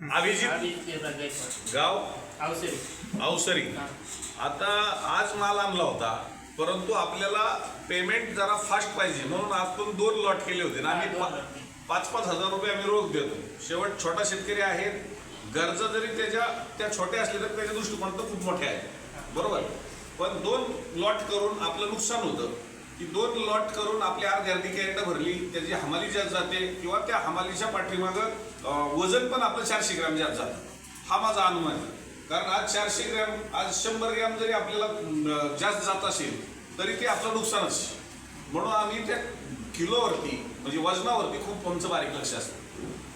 अभिजित. गाव? अवसरी. आता आज माल आणला होता परंतु आपल्याला पेमेंट जरा फास्ट पाहिजे. म्हणून आपण दोन लॉट केले होते. ना आम्ही. पाच पाच हजार रुपये आम्ही रोख देतो. शेवट छोटा शेतकरी आहेत गरजा जरी त्याच्या त्या छोट्या असल्या तरी त्याच्या दृष्टिकोनात खूप मोठ्या आहेत. बरोबर? पण दोन लॉट करून आपलं नुकसान होतं. की दोन लॉट करून आपली अर्धी अर्धी कॅरेट भरली त्याची हमाली जास्त जाते किंवा त्या हमालीच्या पाठीमागं वजन पण आपलं चारशे ग्रॅम जास्त जातं. हा माझा अनुमान आहे. कारण आज चारशे ग्रॅम आज शंभर ग्रॅम जरी आपल्याला जास्त जात असेल तरी ते आपलं नुकसानच म्हणून आम्ही त्या किलोवरती म्हणजे वजनावरती खूप आमचं बारीक लक्ष असतं.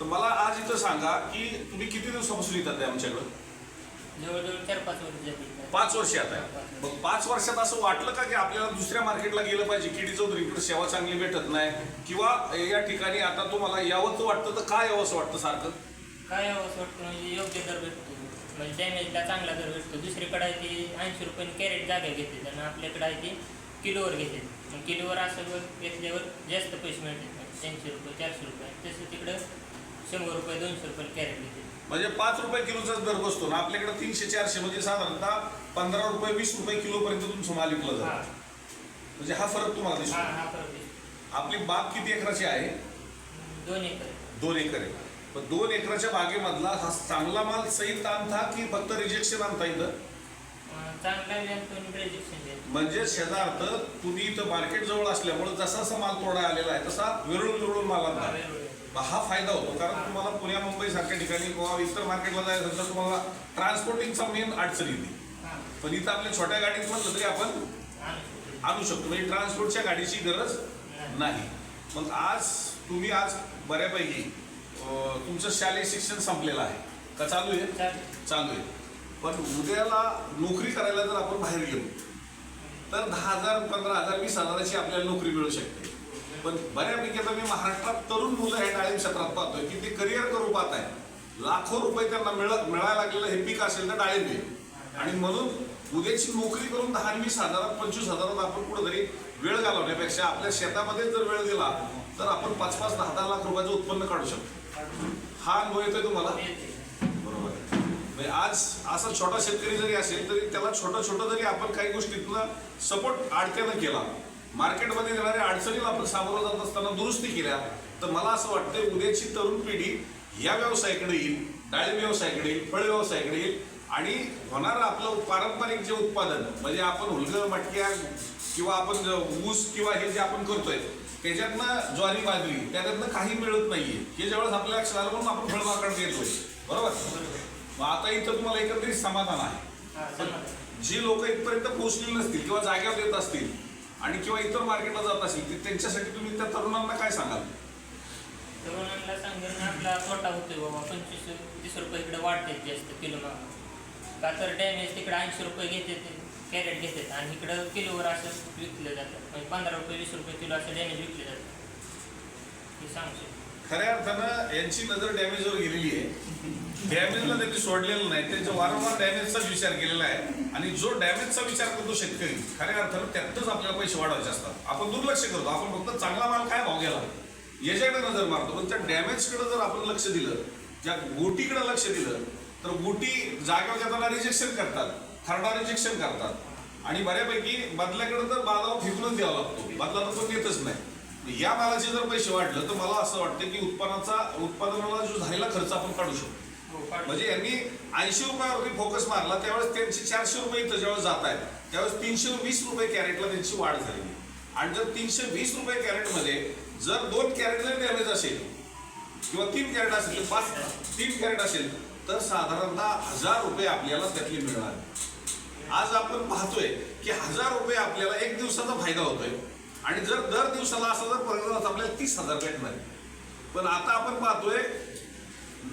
तर मला आज इथं सांगा की तुम्ही किती दिवसापासून येतात आमच्याकडं? जवळजवळ चार पाच वर्ष झाली पाच आता. मग पाच वर्षात असं वाटलं का की आपल्याला दुसऱ्या मार्केटला गेलं पाहिजे? किडी चौधरीकडे सेवा चांगली भेटत नाही. किंवा या ठिकाणी आता तुम्हाला यावंच वाटतं तर काय यावंसं वाटतं सारखं? काय असं वाटतं म्हणजे योग्य दर भेटतो. म्हणजे डॅमेजला चांगला दर भेटतो. दुसरीकडे आहे ती ऐंशी रुपयाने कॅरेट जागा घेते. आणि आपल्याकडे आहे ती किलोवर घेते. मग किलोवर असं वर घेतल्यावर जास्त पैसे मिळतात. तीनशे रुपये चारशे रुपये. तसं तिकडं शंभर रुपये दोनशे रुपये कॅरेट म्हणजे पाच रुपये किलोचाच दर बसतो ना. आपल्याकडे तीनशे चारशे म्हणजे साधारणतः पंधरा रुपये वीस रुपये किलोपर्यंत तुमचं माल विकलं हा. जातं म्हणजे हा फरक तुम्हाला हा दिसतो. हा फरक आहे आपली बाग किती एकराची आहे? दोन एकर दोन एकर आहे. पण दोन एकराच्या बागेमधला हा चांगला माल सहित आणता की फक्त रिजेक्शन आणता अं, चांगला आहे म्हणजे शेजार्थ तुम्ही इथं मार्केट जवळ असल्यामुळे जसा जसा माल तोडा आलेला आहे तसा विरळून विरळून माल आणता. हा फायदा होतो. कारण तुम्हाला पुण्या मुंबई सारख्या ठिकाणी किंवा इतर मार्केटला जायचं असेल तर तुम्हाला ट्रान्सपोर्टिंगचा मेन अडचण येते. पण इथं आपल्या छोट्या गाडीत म्हटलं तरी आपण आणू शकतो. म्हणजे ट्रान्सपोर्टच्या गाडीची गरज नाही. मग आज तुम्ही आज बऱ्यापैकी तुमचं शालेय शिक्षण संपलेलं आहे. का चालू आहे? चालू आहे. पण उद्याला नोकरी करायला जर आपण बाहेर गेलो तर दहा हजार पंधरा हजार वीस हजाराची आपल्याला नोकरी मिळू शकते. पण बऱ्यापैकी आता मी महाराष्ट्रात तरुण मुलं हे डाळिंब क्षेत्रात पाहतोय की ते करिअर करू पाहत आहे लाखो रुपये त्यांना मिळत मिळायला लागलेलं हे पीक असेल तर डाळिंब आहे आणि म्हणून उद्याची नोकरी करून दहा आणि वीस हजारात पंचवीस हजारात आपण कुठेतरी वेळ घालवण्यापेक्षा आपल्या शेतामध्ये जर वेळ दिला तर आपण पाच पाच दहा दहा लाख रुपयाचं उत्पन्न काढू शकतो. हा अनुभव येतोय तुम्हाला? बरोबर. आहे. म्हणजे आज असा छोटा शेतकरी जरी असेल तरी त्याला छोटं छोटं जरी आपण काही गोष्टीतनं सपोर्ट आडत्यानं केला मार्केटमध्ये येणाऱ्या अडचणीला आपण सामोरं जात असताना दुरुस्ती केल्या तर मला असं वाटतं उद्याची तरुण पिढी या व्यवसायाकडे येईल डाळिंब व्यवसायाकडे येईल फळ व्यवसायाकडे येईल. आणि होणारं आपलं पारंपरिक जे उत्पादन म्हणजे आपण हुलगं मटक्या किंवा आपण ऊस किंवा हे जे आपण करतोय त्याच्यातनं ज्वारी बाजरी त्याच्यातनं काही मिळत नाहीये. हे ज्यावेळेस आपल्या लक्षात म्हणून आपण फळबागाकडे येतोय बरोबर? मग आता इथं तुम्हाला एकंदरीत समाधान आहे. जी लोक इथपर्यंत पोहोचलेली नसतील किंवा जाग्यावर येत असतील आणि किंवा इतर मार्केटला जात असेल तर त्यांच्यासाठी तुम्ही त्या तरुणांना काय सांगाल? तरुणांना सांगेन आपला तोटा होतोय बाबा पंचवीस तीस रुपये इकडे वाढते जास्त किलो मागं का तर डॅमेज तिकडे ऐंशी रुपये घेते कॅरेट घेतात आणि इकडं किलोवर असं विकलं जातं. म्हणजे पंधरा रुपये वीस रुपये किलो असं डॅमेज विकले जातं. हे सांगू शकतो खऱ्या अर्थानं यांची नजर डॅमेजवर गेलेली आहे. डॅमेजला त्यांनी सोडलेलं नाही. त्यांच्या वारंवार डॅमेजचा विचार केलेला आहे. आणि जो डॅमेजचा विचार करतो शेतकरी खऱ्या अर्थानं त्यातच आपल्याला पैसे वाढवायचे असतात. आपण दुर्लक्ष करतो. आपण फक्त चांगला माल काय भाव गेला. याच्याकडे नजर मारतो. पण त्या डॅमेजकडे जर आपण लक्ष दिलं ज्या गोटीकडे लक्ष दिलं तर गोटी जागेवर जाताना रिजेक्शन करतात. खरडा रिजेक्शन करतात. आणि बऱ्यापैकी बदल्याकडे तर बाजारात फिकूनच द्यावा लागतो. बदला तर तो येतच नाही. या मालाचे जर पैसे वाढलं तर मला असं वाटतं की उत्पन्नाचा उत्पादनाला जो झालेला खर्च आपण काढू शकतो. हो. म्हणजे यांनी ऐंशी रुपयावरती फोकस मारला त्यावेळेस त्यांचे चारशे रुपये इथं ज्यावेळेस जात आहेत त्यावेळेस तीनशे वीस रुपये कॅरेटला त्यांची वाढ झालेली आणि जर तीनशे वीस रुपये कॅरेटमध्ये जर दोन कॅरेट जरी डॅमेज असेल किंवा तीन कॅरेट असेल पाच तीन कॅरेट असेल तर साधारणतः हजार रुपये आपल्याला त्यातले मिळणार आज आपण पाहतोय की हजार रुपये आपल्याला एक दिवसाचा फायदा होतोय. आणि जर दर दिवसाला असं जर परत आपल्याला तीस हजार भेटणार आहे. पण आता आपण पाहतोय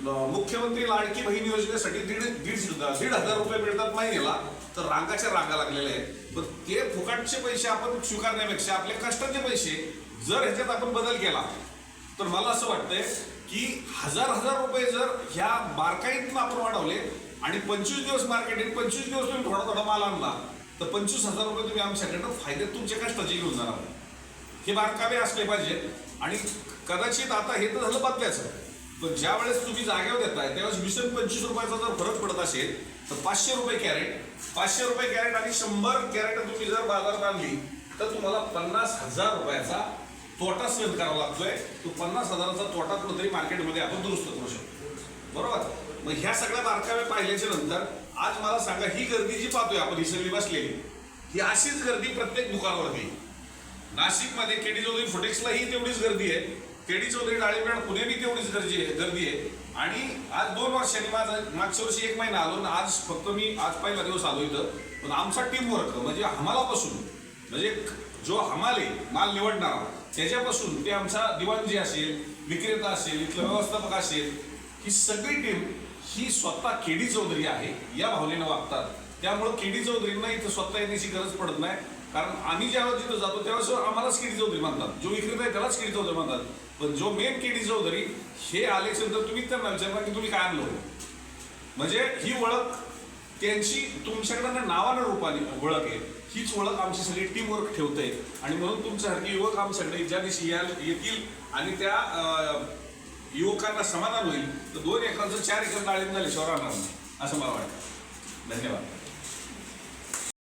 मुख्यमंत्री लाडकी बहीण योजनेसाठी दीड दीड दीड हजार रुपये मिळतात महिन्याला तर रांगाच्या रांगा लागलेल्या आहेत पण ते फुकटचे पैसे आपण स्वीकारण्यापेक्षा आपल्या कष्टाचे पैसे जर ह्याच्यात आपण बदल केला तर मला असं वाटतंय की हजार हजार रुपये जर ह्या मार्काईतून आपण वाढवले आणि पंचवीस दिवस मार्केटिंग पंचवीस दिवस तुम्ही थोडा थोडा माल आणला तर पंचवीस हजार रुपये तुम्ही आमच्याकडनं फायदे तुमच्या कष्टाचे घेऊन जाणार हे बारकावे असले पाहिजे. आणि कदाचित आता हे तर झालं बदल्याचं पण ज्या वेळेस तुम्ही जागेवर येताय त्यावेळेस वीस आणि पंचवीस रुपयाचा जर फरक पडत असेल तर पाचशे रुपये कॅरेट पाचशे रुपये कॅरेट आणि शंभर कॅरेट तुम्ही जर बाजारात आणली तर तुम्हाला पन्नास हजार रुपयाचा तोटा सहन करावा लागतोय. तो पन्नास हजाराचा तोटा कुठेतरी मार्केटमध्ये आपण दुरुस्त करू शकतो. बरोबर? मग ह्या सगळ्या बारकाव्या पाहिल्याच्या नंतर आज मला सांगा ही गर्दी जी पाहतोय आपण ही सगळी बसलेली ही अशीच गर्दी प्रत्येक दुकानावरती नाशिकमध्ये केडी चौधरी फुटेक्सलाही तेवढीच गर्दी आहे. केडी चौधरी डाळिंब्याड पुणे बी तेवढीच गर्दी आहे गर्दी आहे. आणि आज दोन वर्षांनी माझं मागच्या वर्षी एक महिना आलो आणि आज फक्त मी आज पहिला दिवस आलो इथं. पण आमचा टीम वर्क म्हणजे हमालापासून म्हणजे जो हमाले माल निवडणारा त्याच्यापासून ते आमचा दिवाण जी असेल विक्रेता असेल इथलं व्यवस्थापक असेल ही सगळी टीम ही स्वतः केडी चौधरी आहे या भावनेनं वागतात. त्यामुळं केडी चौधरींना इथं स्वतः येण्याची गरज पडत नाही. कारण आम्ही ज्यावेळेस जिथं जातो त्यावेळेस आम्हालाच केडी चौधरी म्हणतात जो विक्रेता आहे त्यालाच केडी चौधरी म्हणतात पण जो मेन केडी चौधरी हे आल्याच्यानंतर तुम्ही त्यांना विचारणार की तुम्ही काय आणलं म्हणजे ही ओळख त्यांची तुमच्याकडनं नावानं रूपाने ओळख आहे. हीच ओळख आमची सगळी टीम वर्क ठेवते. आणि म्हणून तुमच्यासारखे युवक आमच्याकडे ज्या दिवशी येतील आणि त्या युवकांना समाधान होईल तर दोन एकरांचं चार एकर डाळिंब झाल्याशिवाय राहणार नाही असं मला वाटतं. धन्यवाद.